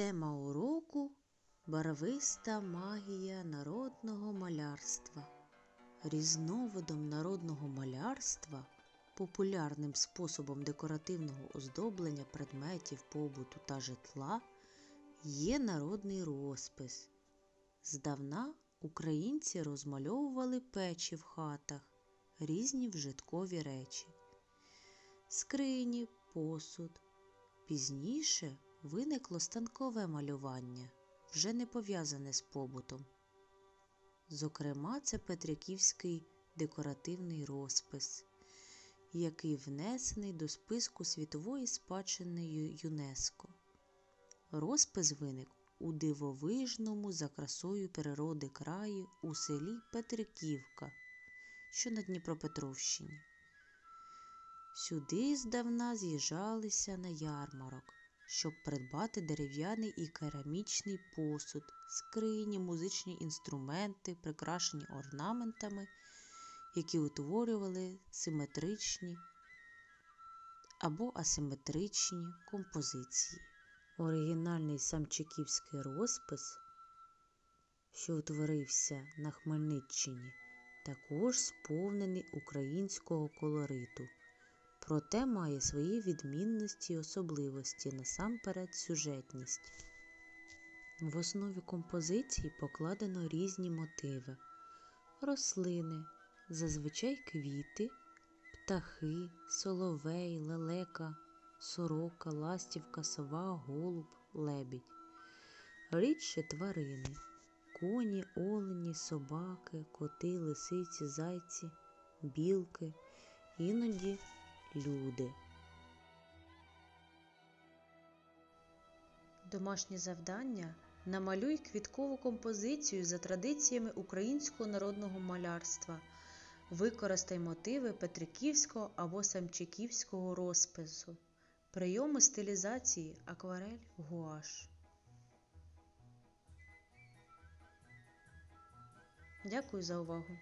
Тема уроку барвиста магія народного малярства. Різновидом народного малярства, популярним способом декоративного оздоблення предметів побуту та житла, є народний розпис. Здавна українці розмальовували печі в хатах, різні вжиткові речі, скрині, посуд. Пізніше виникло станкове малювання, вже не пов'язане з побутом. Зокрема, це Петриківський декоративний розпис, який внесений до списку світової спадщини ЮНЕСКО. Розпис виник у дивовижному за красою природи краї у селі Петриківка, що на Дніпропетровщині. Сюди здавна з'їжджалися на ярмарок, щоб придбати дерев'яний і керамічний посуд, скрині, музичні інструменти, прикрашені орнаментами, які утворювали симетричні або асиметричні композиції. Оригінальний самчиківський розпис, що утворився на Хмельниччині, також сповнений українського колориту проте має свої відмінності й особливості, насамперед сюжетність. В основі композиції покладено різні мотиви: рослини, зазвичай квіти, птахи, соловей, лелека, сорока, ластівка, сова, голуб, лебідь. Рідше тварини, коні, олені, собаки, коти, лисиці, зайці, білки, іноді люди. Домашнє завдання намалюй квіткову композицію за традиціями українського народного малярства. Використай мотиви Петриківського або Самчиківського розпису. Прийоми стилізації акварель гуаш. Дякую за увагу.